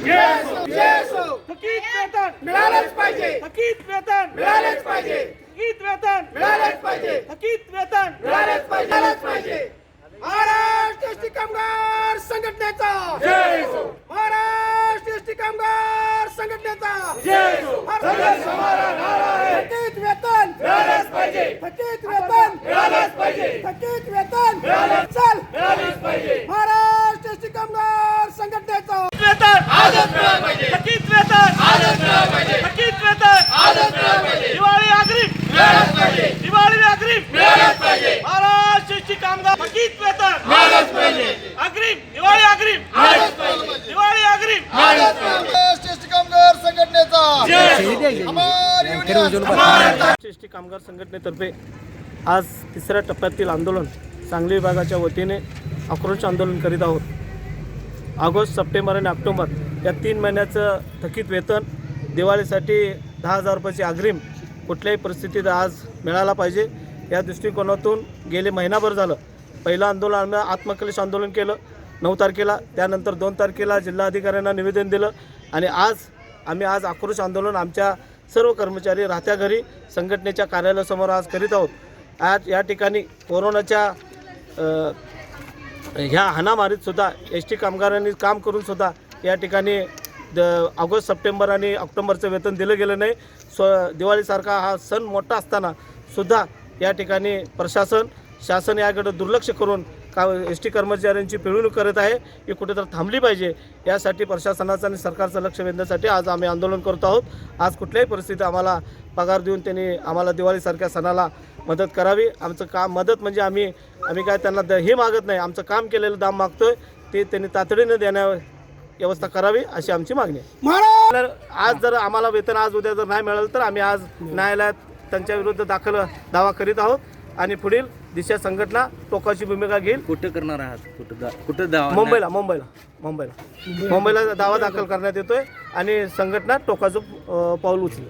थकीत वेतन मिळालंच पाहिजे थकीत वेतन मिळालंच पाहिजे थकीत वेतन मिळालंच पाहिजे थकीत वेतन मिळालंच पाहिजे मिळालंच पाहिजे महाराष्ट्र एसटी कामगार संघटनेचा महाराष्ट्र एसटी कामगार संघटनेचा थकीत वेतन मिळालंच पाहिजे थकीत वेतन मिळालंच पाहिजे थकीत वेतन मिळालंच चल मिळालंच पाहिजे महाराष्ट्र एसटी कामगार संघटनेचा वेतन आजच मिळालं पाहिजे थकीत वेतन थकीत वेतन दिवाळी अग्रिम दिवाळी अग्रिम महाराष्ट्राची कामगार थकीत वेतन अग्रिम दिवाळी अग्रिम दिवाळी अग्रिम कामगार संघटनेचा कामगार संघटनेतर्फे आज तिसऱ्या टप्प्यातील आंदोलन सांगली विभागाच्या वतीने आक्रोश आंदोलन करीत आहोत ऑगस्ट सप्टेंबर आणि ऑक्टोबर या तीन महिन्याचं थकीत वेतन दिवाळीसाठी दहा हजार रुपयाची अग्रिम कुठल्याही परिस्थितीत आज मिळाला पाहिजे. या दृष्टिकोनातून गेले महिनाभर झालं. पहिलं आंदोलन आम्ही आत्मकलेश आंदोलन केलं नऊ तारखेला. त्यानंतर दोन तारखेला जिल्हाधिकाऱ्यांना निवेदन दिलं आणि आज आम्ही आज आक्रोश आंदोलन आमच्या सर्व कर्मचारी राहत्या घरी संघटनेच्या कार्यालयासमोर आज करीत आहोत. आज या ठिकाणी कोरोनाच्या ह्या हाणामारीतसुद्धा एस टी कामगारांनी काम करूनसुद्धा या ठिकाणी द ऑगस्ट सप्टेंबर आणि ऑक्टोबरचं वेतन दिलं गेलं नाही. स्व दिवाळीसारखा हा सण मोठा असताना सुद्धा या ठिकाणी प्रशासन शासन याकडे दुर्लक्ष करून का एस टी कर्मचाऱ्यांची पिळवणूक करत आहे. ही कुठेतरी थांबली पाहिजे. यासाठी प्रशासनाचं आणि सरकारचं लक्ष वेधण्यासाठी आज आम्ही आंदोलन करत आहोत. आज कुठल्याही परिस्थितीत आम्हाला पगार देऊन त्यांनी आम्हाला दिवाळीसारख्या सणाला मदत करावी. आमचं काम मदत म्हणजे आम्ही आम्ही काय त्यांना द- हे मागत नाही. आमचं काम केलेलं दाम मागतोय. ते त्यांनी तातडीनं देण्या व्यवस्था करावी अशी आमची मागणी आहे. तर आज जर आम्हाला वेतन आज उद्या जर नाही मिळालं तर आम्ही आज न्यायालयात त्यांच्या विरुद्ध दाखल दावा करीत आहोत. आणि पुढील दिशा संघटना टोकाची भूमिका घेईल. कुठं करणार आहात? कुठं कुठं दावा मुंबईला मुंबईला मुंबईला. मुंबईला दावा दाखल करण्यात येतोय आणि संघटना टोकाचं पाऊल उचलेल.